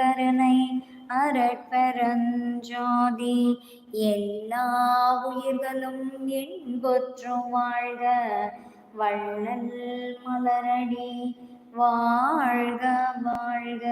கருணை அரட்பெருஞ்சோதி எல்லா உயிர்களும் என்பொற்றும் வாழ்க. வள்ளல் மலரடி வாழ்க வாழ்க.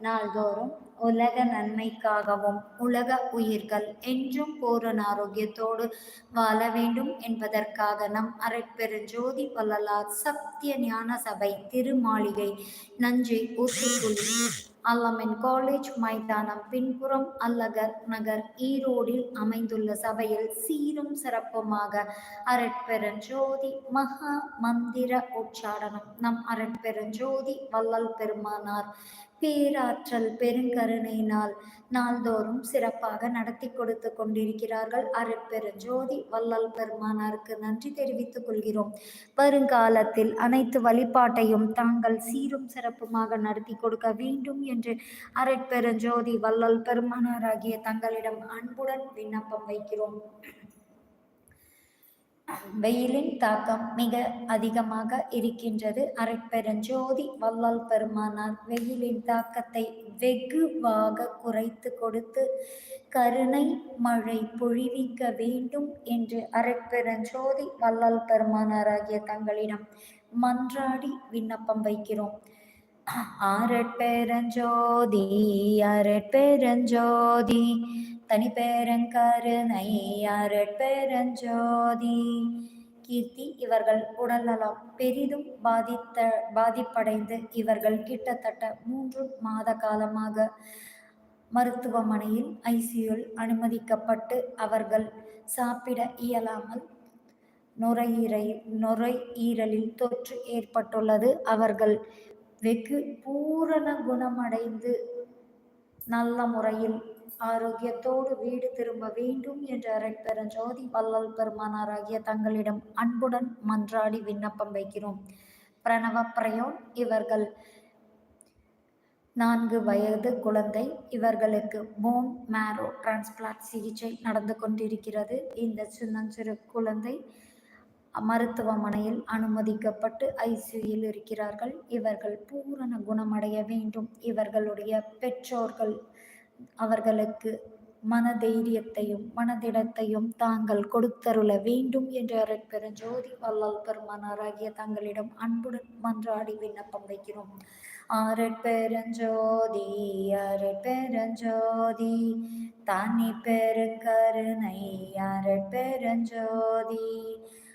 நாள்தோறும் உலக நன்மைக்காகவும் உலக உயிர்கள் என்றும் பூரண ஆரோக்கியத்தோடு வாழ வேண்டும் என்பதற்காக நம் அரைப்பெருஞ்சோதி வள்ளலார் சத்திய ஞான சபை திருமாளிகை நஞ்சை ஊற்றுக்குழி அல்லமின் காலேஜ் மைதானம் பின்புறம் அல்லகர் நகர் ஈரோடில் அமைந்துள்ள சபையில் சீரும் சிறப்புமாக அரட்பெருஞ்சோதி மகா மந்திர உச்சாடனம் நம் அரட்பெருஞ்சோதி வல்லல் பெருமானார் பேராற்றல் பெருங்கருணையினால் நாள்தோறும் சிறப்பாக நடத்தி கொடுத்து கொண்டிருக்கிறார்கள். அருட்பெருஞ்சோதி வல்லல் பெருமானாருக்கு நன்றி தெரிவித்துக் கொள்கிறோம். வருங்காலத்தில் அனைத்து வழிபாட்டையும் தாங்கள் சீரும் சிறப்புமாக நடத்தி கொடுக்க வேண்டும் என்று அருட்பெருஞ்சோதி வள்ளல் பெருமானாராகிய தங்களிடம் அன்புடன் விண்ணப்பம் வைக்கிறோம். வெயிலின் தாக்கம் மிக அதிகமாக இருக்கின்றது. அரட்பெருஞ்சோதி வல்லால் பெருமானார் வெயிலின் தாக்கத்தை வெகுவாக குறைத்து கொடுத்து கருணை மழை பொழிவிக்க வேண்டும் என்று அரட்பெருஞ்சோதி வள்ளல் பெருமானாராகிய தங்களிடம் மன்றாடி விண்ணப்பம் வைக்கிறோம். ஆரட்பெருஞ்சோதி அரட்பெருஞ்சோதி தனி பேரங்கருணை அரட்பெருஞ்சோதி கீர்த்தி இவர்கள் உடல்நலம் பெரிதும் பாதித்த பாதிப்படைந்து இவர்கள் கிட்டத்தட்ட மூன்று மாத காலமாக மருத்துவமனையில் ஐசியூல் அனுமதிக்கப்பட்டு அவர்கள் சாப்பிட இயலாமல் நுரையீரை நுரையீரலில் தொற்று ஏற்பட்டுள்ளது. அவர்கள் வெகு பூரண குணமடைந்து நல்ல முறையில் ஆரோக்கியத்தோடு வீடு திரும்ப வேண்டும் என்று அரட்பெருஞ்சோதி வல்லல் பெருமானாராகிய தங்களிடம் அன்புடன் மன்றாடி விண்ணப்பம் வைக்கிறோம். பிரணவ பிரயோன் இவர்கள் நான்கு வயது குழந்தை. இவர்களுக்கு போன் மேரோ டிரான்ஸ்பிளாட் சிகிச்சை நடந்து கொண்டிருக்கிறது. இந்த சின்னஞ்சிறு குழந்தை மருத்துவமனையில் அனுமதிக்கப்பட்டு ஐசியூயில் இருக்கிறார்கள். இவர்கள் பூரண குணமடைய வேண்டும். இவர்களுடைய பெற்றோர்கள் அவர்களுக்கு மனதைரியத்தையும் மனதிடத்தையும் தாங்கள் கொடுத்தருள வேண்டும் என்று அரட்பெருஞ்சோதி வல்லால் பெருமானாராகிய தங்களிடம் அன்புடன் மன்றாடி விண்ணப்பம் வைக்கிறோம். அரட்பெருஞ்சோதி அரட்பெருஞ்சோதி தனி பெருங்கருணை அரட்பெருஞ்சோதி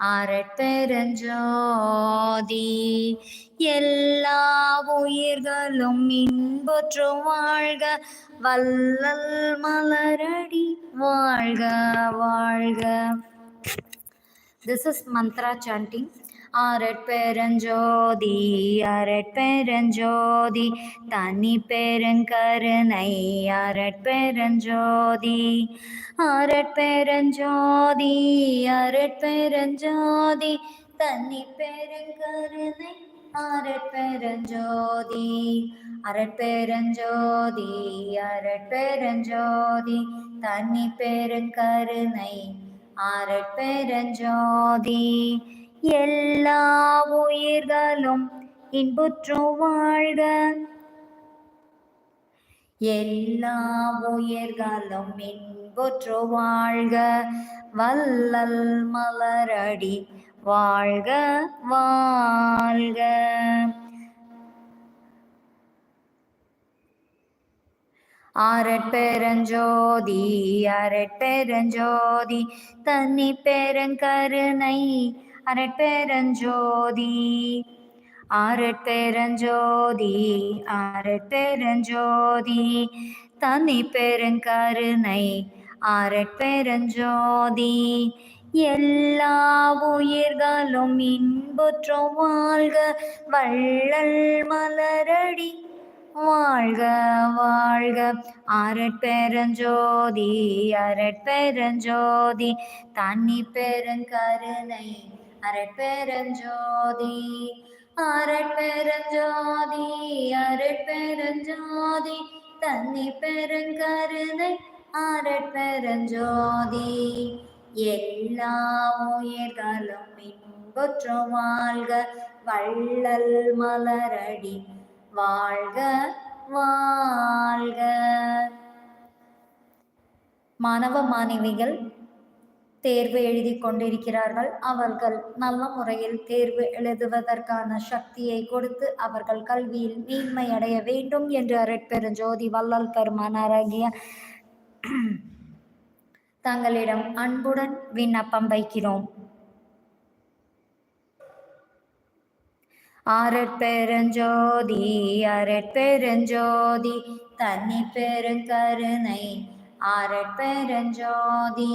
அரட்பெருஞ்சோதி எல்லா உயிர்களும் இன்புற்று வாழ்க. வல்லல் மலரடி வாழ்க வாழ்க. திஸ் இஸ் மந்த்ரா சாண்டிங் அரட்பெருஞ்சோதி அரட்பெருஞ்சோதி தனி பெருங்கருணை அரட்பெருஞ்சோதி அரட்பெருஞ்சோதி அரட்பெருஞ்சோதி தனி பெருங்கருணை அரட்பெருஞ்சோதி அரட்பெருஞ்சோதி அரட்பெருஞ்சோதி தன்னி பெருங்கருணை அரட்பெருஞ்சோதி எல்லா உயிர்களும் இன்புற்று வாழ்க. எல்லா உயிர்களும் இன்புற்று வாழ்க. வல்லல் மலரடி வாழ்க வாழ்க. ஆரட்பெருஞ்சோதி அரட்பெருஞ்சோதி தன்னி பெருங்கருணை அரட்பெருஞ்சோதி ஆரட்பெருஞ்சோதி அரட்பெருஞ்சோதி தன்னை பெருங்கருணை ஆரட்பெருஞ்சோதி எல்லா உயிர்களும் இன்புற்றும் வாழ்க வள்ளல் மலரடி வாழ்க வாழ்க. அரட்பெருஞ்சோதி அரட்பெருஞ்சோதி தண்ணி பெருங்கருணை அரட்பெருஞ்சோதி அரட்பெருஞ்சோதி அரட்பெருஞ்சோதி தண்ணி பெருங்கருணை அரட்பெருஞ்சோதி எல்லா உயிர்களும் இன்புற்று வாழ்க வள்ளல் மலரடி வாழ்க வாழ்க. மாணவ மாணவிகள் தேர்வு எழுதி கொண்டிருக்கிறார்கள். அவர்கள் நல்ல முறையில் தேர்வு எழுதுவதற்கான சக்தியை கொடுத்து அவர்கள் கல்வியில் மேன்மை அடைய வேண்டும் என்று அரட்பெருஞ்சோதி வள்ளல் அரங்கிய தங்களிடம் அன்புடன் விண்ணப்பம் வைக்கிறோம். ஆரட்பெருஞ்சோதி அரட்பெருஞ்சோதி தன்னி பெருங்கருணை ஆரட்பெருஞ்சோதி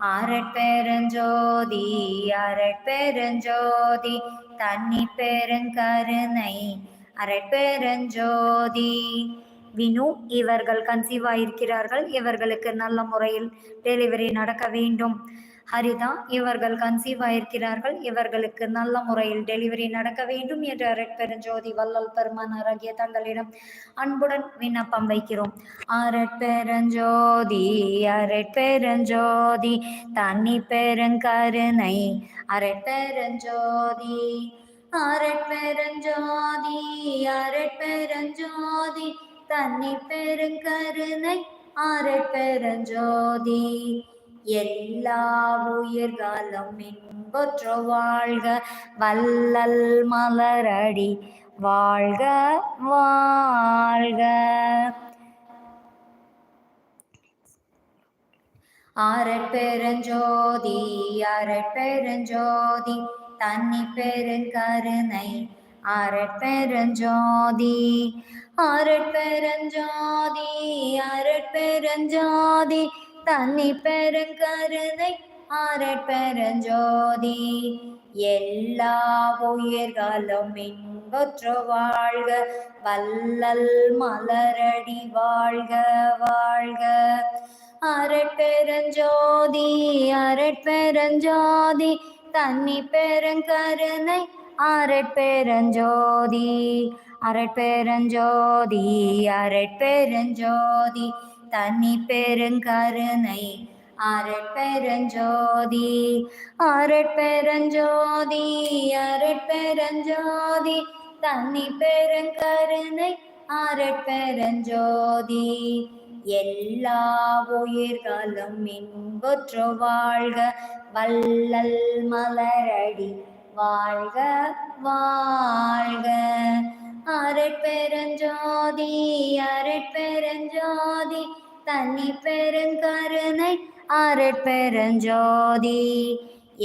அரட்பெருஞ்சோதி அரட்பெருஞ்சோதி தண்ணி பெருங்கருணை அரட்பெருஞ்சோதி வினு இவர்கள் கன்சீவ் ஆயிருக்கிறார்கள் இவர்களுக்கு நல்ல முறையில் டெலிவரி நடக்க வேண்டும். ஹரிதா இவர்கள் கன்சீவ் ஆயிருக்கிறார்கள். இவர்களுக்கு நல்ல முறையில் டெலிவரி நடக்க வேண்டும் என்று அரட்பெருஞ்சோதி வல்லல் பெருமானார் ஆகிய தங்களிடம் அன்புடன் விண்ணப்பம் வைக்கிறோம். அரட்பெருஞ்சோதி அரட்பெருஞ்சோதி தண்ணி பெருங்கருணை அரட்பெருஞ்சோதி அரட்பெருஞ்சோதி அரட்பெருஞ்சோதி தண்ணி பெருங்கருணை அரட்பெருஞ்சோதி எல்லா உயிர்களும் இன்பொற்று வாழ்க வல்லல் மலரடி வாழ்க வாழ்க. அரட்பெருஞ்சோதி அரட்பெருஞ்சோதி தன்னி பெருங்கருணை அரட்பெருஞ்சோதி அரட்பெருஞ்சோதி அரட்பெருஞ்சோதி தன்னி பெருங்கருணை அரட்பெருஞ்சோதி எல்லா உயிர்களும் இன்பொற்று வாழ்க வல்லல் மலரடி வாழ்க வாழ்க. அரட்பெருஞ்சோதி அரட்பெருஞ்சோதி தன்னி பெருங்கருணை அரட்பெருஞ்சோதி அரட்பெருஞ்சோதி அரட்பெருஞ்சோதி தனி பெருங்கருணை அரட்பெருஞ்சோதி அரட்பெருஞ்சோதி அரட்பெருஞ்சோதி தனி பெருங்கருணை அரட்பெருஞ்சோதி எல்லா உயிர்களும் இன்பொற்று வாழ்க வல்லல் மலரடி வாழ்க வாழ்க. அரட்பெருஞ்சோதி அரட்பெருஞ்சோதி தனி பெருங்கருணை அரட்பெருஞ்சோதி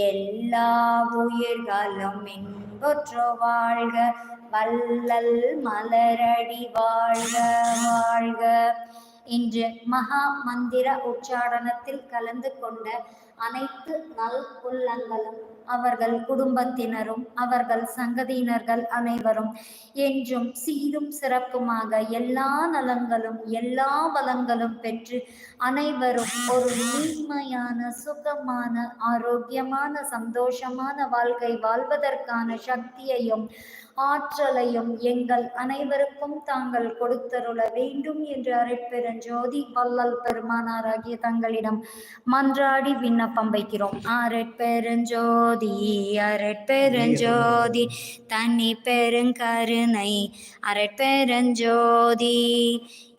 எல்லா உயிர்களும் இன்பொற்று வாழ்க வல்லல் மலரடி வாழ்க வாழ்க. இன்று மகா மந்திர உச்சாரணத்தில் கலந்து கொண்ட அனைத்து நல் உள்ளங்களும் அவர்கள் குடும்பத்தினரும் அவர்கள் சங்கதியினர்கள் அனைவரும் என்றும் சீரும் சிறப்புமாக எல்லா நலங்களும் எல்லா வளங்களும் பெற்று அனைவரும் ஒரு நீண்மையான சுகமான ஆரோக்கியமான சந்தோஷமான வாழ்க்கை வாழ்வதற்கான சக்தியையும் ஆற்றலையும் எங்கள் அனைவருக்கும் தாங்கள் கொடுத்தருள வேண்டும் என்று அரைப்பெருஞ்சோதி வள்ளல் பெருமானாராகிய தங்களிடம் மன்றாடி விண்ணப்பம் வைக்கிறோம். அரட்பெருஞ்சோதி அரட்பெருஞ்சோதி தனி பெருங்கருணை அரட்பெருஞ்சோதி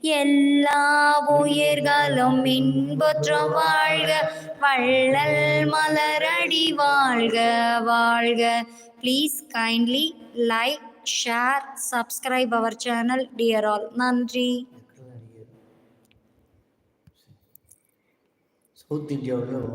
எல்லா உயிர்களும் இன்புற்றம் வாழ்க. வள்ளல் மலரடி வாழ்க வாழ்க. Please kindly like share subscribe our channel dear all நன்றி சவுத் இந்தியாவில்